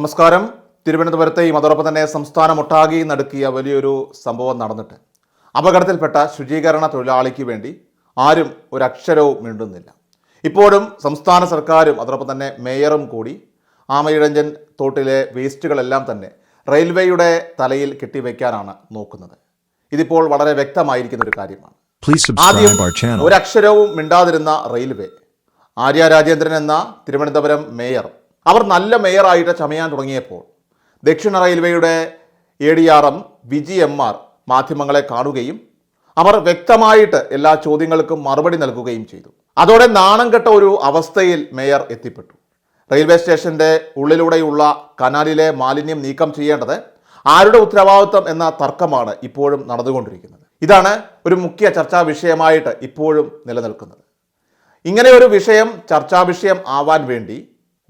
നമസ്കാരം. തിരുവനന്തപുരത്തെയും അതോടൊപ്പം തന്നെ സംസ്ഥാനമൊട്ടാകെ നടക്കിയ വലിയൊരു സംഭവം നടന്നിട്ട്. അപകടത്തിൽപ്പെട്ട ശുചീകരണ തൊഴിലാളിക്ക് വേണ്ടി ആരും ഒരക്ഷരവും മിണ്ടുന്നില്ല. ഇപ്പോഴും സംസ്ഥാന സർക്കാരും അതോടൊപ്പം തന്നെ മേയറും കൂടി ആമയിഴഞ്ചൻ തോട്ടിലെ വേസ്റ്റുകളെല്ലാം തന്നെ റെയിൽവേയുടെ തലയിൽ കെട്ടിവെക്കാനാണ് നോക്കുന്നത്. ഇതിപ്പോൾ വളരെ വ്യക്തമായിരിക്കുന്ന ഒരു കാര്യമാണ്. ആദ്യം our channel. ഒരക്ഷരവും മിണ്ടാതിരുന്ന റെയിൽവേ. ആര്യ രാജേന്ദ്രൻ എന്ന തിരുവനന്തപുരം മേയർ അവർ നല്ല മേയറായിട്ട് ചമയാൻ തുടങ്ങിയപ്പോൾ ദക്ഷിണ റെയിൽവേയുടെ A D R M Viji M R മാധ്യമങ്ങളെ കാണുകയും അവർ വ്യക്തമായിട്ട് എല്ലാ ചോദ്യങ്ങൾക്കും മറുപടി നൽകുകയും ചെയ്തു. അതോടെ നാണം കെട്ട ഒരു അവസ്ഥയിൽ മേയർ എത്തിപ്പെട്ടു. റെയിൽവേ സ്റ്റേഷന്റെ ഉള്ളിലൂടെയുള്ള കനാലിലെ മാലിന്യം നീക്കം ചെയ്യേണ്ടത് ആരുടെ ഉത്തരവാദിത്വം എന്ന തർക്കമാണ് ഇപ്പോഴും നടന്നുകൊണ്ടിരിക്കുന്നത്. ഇതാണ് ഒരു മുഖ്യ ചർച്ചാ വിഷയമായിട്ട് ഇപ്പോഴും നിലനിൽക്കുന്നത്. ഇങ്ങനെ ഒരു വിഷയം ചർച്ചാ വിഷയം ആവാൻ വേണ്ടി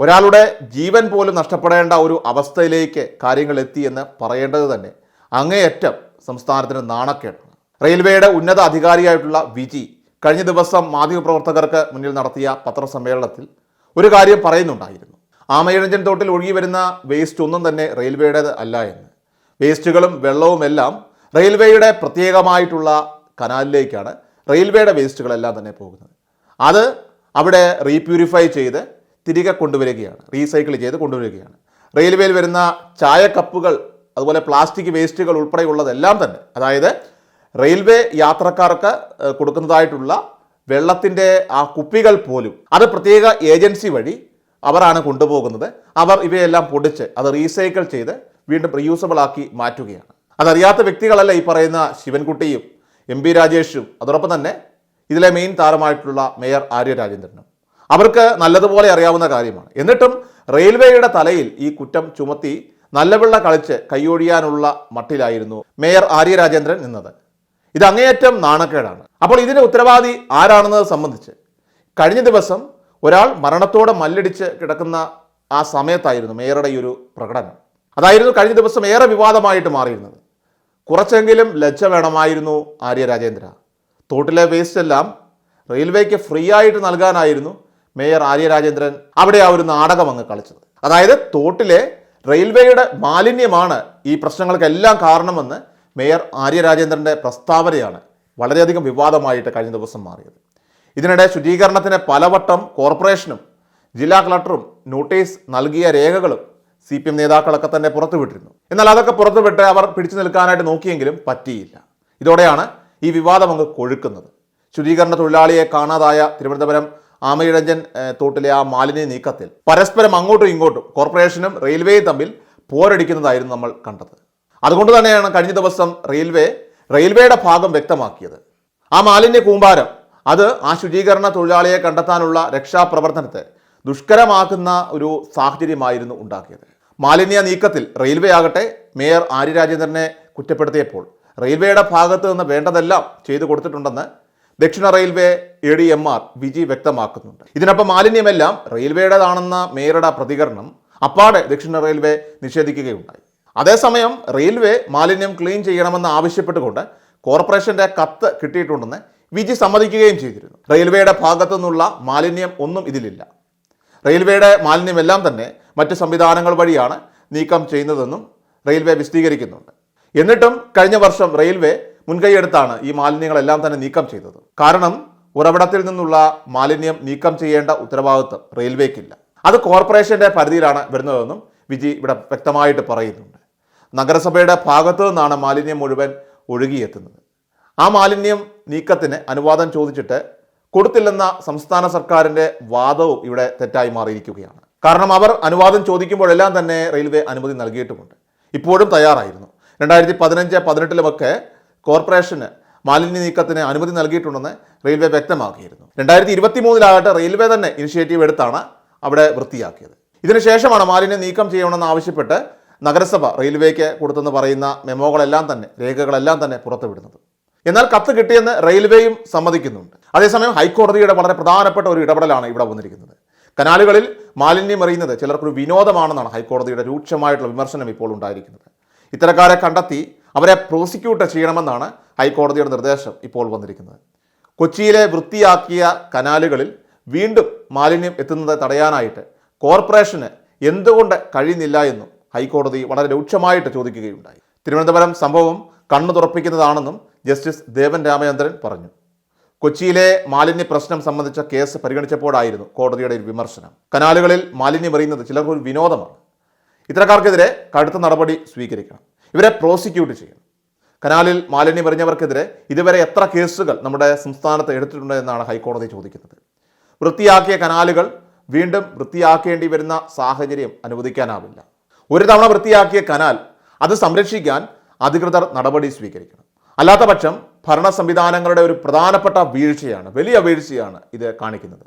ഒരാളുടെ ജീവൻ പോലും നഷ്ടപ്പെടേണ്ട ഒരു അവസ്ഥയിലേക്ക് കാര്യങ്ങൾ എത്തി എന്ന് പറയേണ്ടത് തന്നെ അങ്ങേയറ്റം സംസ്ഥാനത്തിന് നാണക്കേടാണ്. റെയിൽവേയുടെ ഉന്നത അധികാരിയായിട്ടുള്ള വിജി കഴിഞ്ഞ ദിവസം മാധ്യമപ്രവർത്തകർക്ക് മുന്നിൽ നടത്തിയ പത്രസമ്മേളനത്തിൽ ഒരു കാര്യം പറയുന്നുണ്ടായിരുന്നു. ആമയിഴഞ്ചൻ തോട്ടിൽ ഒഴുകി വരുന്ന വേസ്റ്റ് ഒന്നും തന്നെ റെയിൽവേയുടേത് അല്ല എന്ന്. വേസ്റ്റുകളും വെള്ളവും എല്ലാം റെയിൽവേയുടെ പ്രത്യേകമായിട്ടുള്ള കനാലിലേക്കാണ് റെയിൽവേയുടെ വേസ്റ്റുകളെല്ലാം തന്നെ പോകുന്നത്. അത് അവിടെ റീപ്യൂരിഫൈ ചെയ്ത് തിരികെ കൊണ്ടുവരികയാണ് റീസൈക്കിൾ ചെയ്ത് കൊണ്ടുവരികയാണ്. റെയിൽവേയിൽ വരുന്ന ചായക്കപ്പുകൾ അതുപോലെ പ്ലാസ്റ്റിക് വേസ്റ്റുകൾ ഉൾപ്പെടെയുള്ളതെല്ലാം തന്നെ അതായത് റെയിൽവേ യാത്രക്കാർക്ക് കൊടുക്കുന്നതായിട്ടുള്ള വെള്ളത്തിന്റെ ആ കുപ്പികൾ പോലും അത് പ്രത്യേക ഏജൻസി വഴി അവരാണ് കൊണ്ടുപോകുന്നത്. അവർ ഇവയെല്ലാം പൊടിച്ച് അത് റീസൈക്കിൾ ചെയ്ത് വീണ്ടും റീയൂസബിൾ ആക്കി മാറ്റുകയാണ്. അതറിയാത്ത വ്യക്തികളല്ല ഈ പറയുന്ന ശിവൻകുട്ടിയും എം പി രാജേഷും. അതോടൊപ്പം തന്നെ ഇതിലെ മെയിൻ താരമായിട്ടുള്ള മേയർ ആര്യ രാജേന്ദ്രനും. അവർക്ക് നല്ലതുപോലെ അറിയാവുന്ന കാര്യമാണ്. എന്നിട്ടും റെയിൽവേയുടെ തലയിൽ ഈ കുറ്റം ചുമത്തി നല്ലപിള്ള കളിച്ച് കൈയൊഴിയാനുള്ള മട്ടിലായിരുന്നു മേയർ ആര്യ രാജേന്ദ്രൻ നിന്നത്. ഇത് അങ്ങേയറ്റം നാണക്കേടാണ്. അപ്പോൾ ഇതിന്റെ ഉത്തരവാദി ആരാണെന്നത് സംബന്ധിച്ച്? കഴിഞ്ഞ ദിവസം ഒരാൾ മരണത്തോടെ മല്ലടിച്ച് കിടക്കുന്ന ആ സമയത്തായിരുന്നു മേയറുടെ ഈ ഒരു പ്രകടനം. അതായിരുന്നു കഴിഞ്ഞ ദിവസം ഏറെ വിവാദമായിട്ട് മാറിയിരുന്നത്. കുറച്ചെങ്കിലും ലജ്ജ വേണമായിരുന്നു ആര്യ രാജേന്ദ്ര. തോട്ടിലെ വേസ്റ്റ് എല്ലാം റെയിൽവേക്ക് ഫ്രീ ആയിട്ട് നൽകാനായിരുന്നു മേയർ ആര്യ രാജേന്ദ്രൻ അവിടെ ആ ഒരു നാടകം അങ്ങ് കളിച്ചത്. അതായത് തോട്ടിലെ റെയിൽവേയുടെ മാലിന്യമാണ് ഈ പ്രശ്നങ്ങൾക്കെല്ലാം കാരണമെന്ന് മേയർ ആര്യ രാജേന്ദ്രന്റെ പ്രസ്താവനയാണ് വളരെയധികം വിവാദമായിട്ട് കഴിഞ്ഞ ദിവസം മാറിയത്. ഇതിനിടെ ശുചീകരണത്തിന് പലവട്ടം കോർപ്പറേഷനും ജില്ലാ കളക്ടറും നോട്ടീസ് നൽകിയ രേഖകളും സി പി എം നേതാക്കളൊക്കെ തന്നെ പുറത്തുവിട്ടിരുന്നു. എന്നാൽ അതൊക്കെ പുറത്തുവിട്ട് അവർ പിടിച്ചു നിൽക്കാനായിട്ട് നോക്കിയെങ്കിലും പറ്റിയില്ല. ഇതോടെയാണ് ഈ വിവാദം അങ്ങ് കൊഴുക്കുന്നത്. ശുചീകരണ തൊഴിലാളിയെ കാണാതായ തിരുവനന്തപുരം ആമയിഴഞ്ചൻ തോട്ടിലെ ആ മാലിന്യ നീക്കത്തിൽ പരസ്പരം അങ്ങോട്ടും ഇങ്ങോട്ടും കോർപ്പറേഷനും റെയിൽവേയും തമ്മിൽ പോരടിക്കുന്നതായിരുന്നു നമ്മൾ കണ്ടത്. അതുകൊണ്ട് തന്നെയാണ് കഴിഞ്ഞ ദിവസം റെയിൽവേ റെയിൽവേയുടെ ഭാഗം വ്യക്തമാക്കിയത്. ആ മാലിന്യ കൂമ്പാരം അത് ആ ശുചീകരണ തൊഴിലാളിയെ കണ്ടെത്താനുള്ള രക്ഷാപ്രവർത്തനത്തെ ദുഷ്കരമാക്കുന്ന ഒരു സാഹചര്യമായിരുന്നു ഉണ്ടാക്കിയത്. മാലിന്യ നീക്കത്തിൽ റെയിൽവേ ആകട്ടെ മേയർ ആര്യ രാജേന്ദ്രനെ കുറ്റപ്പെടുത്തിയപ്പോൾ റെയിൽവേയുടെ ഭാഗത്ത് നിന്ന് വേണ്ടതെല്ലാം ചെയ്തു കൊടുത്തിട്ടുണ്ടെന്ന് ദക്ഷിണ railway A D M R Viji വ്യക്തമാക്കുന്നുണ്ട്. ഇതിനൊപ്പം മാലിന്യമെല്ലാം റെയിൽവേയുടേതാണെന്ന മേയറുടെ പ്രതികരണം അപ്പാടെ ദക്ഷിണ റെയിൽവേ നിഷേധിക്കുകയുണ്ടായി. അതേസമയം റെയിൽവേ മാലിന്യം ക്ലീൻ ചെയ്യണമെന്ന് ആവശ്യപ്പെട്ടുകൊണ്ട് കോർപ്പറേഷന്റെ കത്ത് കിട്ടിയിട്ടുണ്ടെന്ന് വിജി സമ്മതിക്കുകയും ചെയ്തിരുന്നു. റെയിൽവേയുടെ ഭാഗത്തു നിന്നുള്ള മാലിന്യം ഒന്നും ഇതിലില്ല. റെയിൽവേയുടെ മാലിന്യമെല്ലാം തന്നെ മറ്റ് സംവിധാനങ്ങൾ വഴിയാണ് നീക്കം ചെയ്യുന്നതെന്നും റെയിൽവേ വിശദീകരിക്കുന്നുണ്ട്. എന്നിട്ടും കഴിഞ്ഞ വർഷം റെയിൽവേ മുൻകൈയെടുത്താണ് ഈ മാലിന്യങ്ങളെല്ലാം തന്നെ നീക്കം ചെയ്തത്. കാരണം ഉറവിടത്തിൽ നിന്നുള്ള മാലിന്യം നീക്കം ചെയ്യേണ്ട ഉത്തരവാദിത്വം റെയിൽവേക്കില്ല. അത് കോർപ്പറേഷന്റെ പരിധിയിലാണ് വരുന്നതെന്നും വിജി ഇവിടെ വ്യക്തമായിട്ട് പറയുന്നുണ്ട്. നഗരസഭയുടെ ഭാഗത്തു നിന്നാണ് മാലിന്യം മുഴുവൻ ഒഴുകിയെത്തുന്നത്. ആ മാലിന്യം നീക്കത്തിന് അനുവാദം ചോദിച്ചിട്ട് കൊടുത്തില്ലെന്ന സംസ്ഥാന സർക്കാരിന്റെ വാദവും ഇവിടെ തെറ്റായി മാറിയിരിക്കുകയാണ്. കാരണം അവർ അനുവാദം ചോദിക്കുമ്പോഴെല്ലാം തന്നെ റെയിൽവേ അനുമതി നൽകിയിട്ടുമുണ്ട്. ഇപ്പോഴും തയ്യാറായിരുന്നു. രണ്ടായിരത്തി പതിനഞ്ച് പതിനെട്ടിലുമൊക്കെ കോർപ്പറേഷന് മാലിന്യ നീക്കത്തിന് അനുമതി നൽകിയിട്ടുണ്ടെന്ന് റെയിൽവേ വ്യക്തമാക്കിയിരുന്നു. രണ്ടായിരത്തി ഇരുപത്തി മൂന്നിലാകട്ടെ റെയിൽവേ തന്നെ ഇനിഷ്യേറ്റീവ് എടുത്താണ് അവിടെ വൃത്തിയാക്കിയത്. ഇതിനുശേഷമാണ് മാലിന്യം നീക്കം ചെയ്യണമെന്ന് ആവശ്യപ്പെട്ട് നഗരസഭ റെയിൽവേക്ക് കൊടുത്തെന്ന് പറയുന്ന മെമ്മോകളെല്ലാം തന്നെ രേഖകളെല്ലാം തന്നെ പുറത്തുവിടുന്നത്. എന്നാൽ കത്ത് കിട്ടിയെന്ന് റെയിൽവേയും സമ്മതിക്കുന്നുണ്ട്. അതേസമയം ഹൈക്കോടതിയുടെ വളരെ പ്രധാനപ്പെട്ട ഒരു ഇടപെടലാണ് ഇവിടെ വന്നിരിക്കുന്നത്. കനാലുകളിൽ മാലിന്യം എറിയുന്നത് ചിലർക്കൊരു വിനോദമാണെന്നാണ് ഹൈക്കോടതിയുടെ രൂക്ഷമായിട്ടുള്ള വിമർശനം ഇപ്പോൾ ഉണ്ടായിരിക്കുന്നത്. ഇത്തരക്കാരെ കണ്ടെത്തി അവരെ പ്രോസിക്യൂട്ട് ചെയ്യണമെന്നാണ് ഹൈക്കോടതിയുടെ നിർദ്ദേശം ഇപ്പോൾ വന്നിരിക്കുന്നത്. കൊച്ചിയിലെ വൃത്തിയാക്കിയ കനാലുകളിൽ വീണ്ടും മാലിന്യം എത്തുന്നത് തടയാനായിട്ട് കോർപ്പറേഷന് എന്തുകൊണ്ട് കഴിയുന്നില്ല എന്നും ഹൈക്കോടതി വളരെ രൂക്ഷമായിട്ട് ചോദിക്കുകയുണ്ടായി. തിരുവനന്തപുരം സംഭവം കണ്ണു തുറപ്പിക്കുന്നതാണെന്നും ജസ്റ്റിസ് ദേവൻ രാമചന്ദ്രൻ പറഞ്ഞു. കൊച്ചിയിലെ മാലിന്യ പ്രശ്നം സംബന്ധിച്ച കേസ് പരിഗണിച്ചപ്പോഴായിരുന്നു കോടതിയുടെ ഒരു വിമർശനം. കനാലുകളിൽ മാലിന്യം എറിയുന്നത് ചിലർക്ക് ഒരു വിനോദമാണ്. ഇത്തരക്കാർക്കെതിരെ കടുത്ത നടപടി സ്വീകരിക്കണം. ഇവരെ പ്രോസിക്യൂട്ട് ചെയ്യണം കനാലിൽ മാലിന്യം എറിഞ്ഞവർക്കെതിരെ ഇതുവരെ എത്ര കേസുകൾ നമ്മുടെ സംസ്ഥാനത്ത് എടുത്തിട്ടുണ്ട് എന്നാണ് ഹൈക്കോടതി ചോദിക്കുന്നത്. വൃത്തിയാക്കിയ കനാലുകൾ വീണ്ടും വൃത്തിയാക്കേണ്ടി വരുന്ന സാഹചര്യം അനുവദിക്കാനാവില്ല. ഒരു തവണ വൃത്തിയാക്കിയ കനാൽ അത് സംരക്ഷിക്കാൻ അധികൃതർ നടപടി സ്വീകരിക്കണം. അല്ലാത്തപക്ഷം ഭരണ സംവിധാനങ്ങളുടെ ഒരു പ്രധാനപ്പെട്ട വീഴ്ചയാണ് വലിയ വീഴ്ചയാണ് ഇത് കാണിക്കുന്നത്.